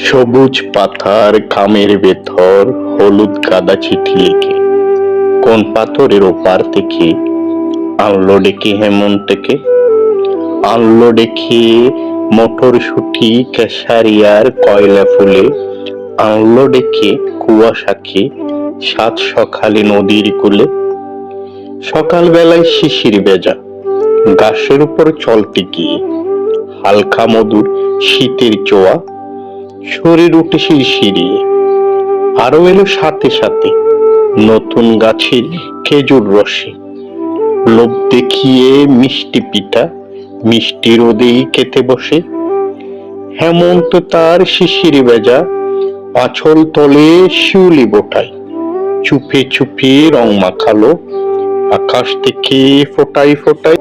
সবুজ পাথার খামের ভেতর হলুদ কাদা চিঠি লিখে, কোন পাথরের ওপার থেকে আনলো ডেকে হেমন্তকে আনলো ডেকে মটর শুটি কেশারিয়ার কয়লা ফুলে, আনলো ডেকে কুয়াশাকে সাত সকালে নদীর কূলে। সকালবেলায় শিশির বেজা, গাছের উপর চলতে গিয়ে হালকা মধুর শীতের চোয়া শরীর উঠে শিরশিরিয়ে আরও এলো সাথে সাথে নতুন গাছের খেজুর রসে। লোভ দেখিয়ে মিষ্টি পিঠা মিষ্টি রোদেই খেতে বসে। হেমন্ত তার শিশির বেজা আঁচল তলে শিউলি বোটায়। চুপে চুপে রং মাখালো, আকাশ থেকে ফোটাই ফোটাই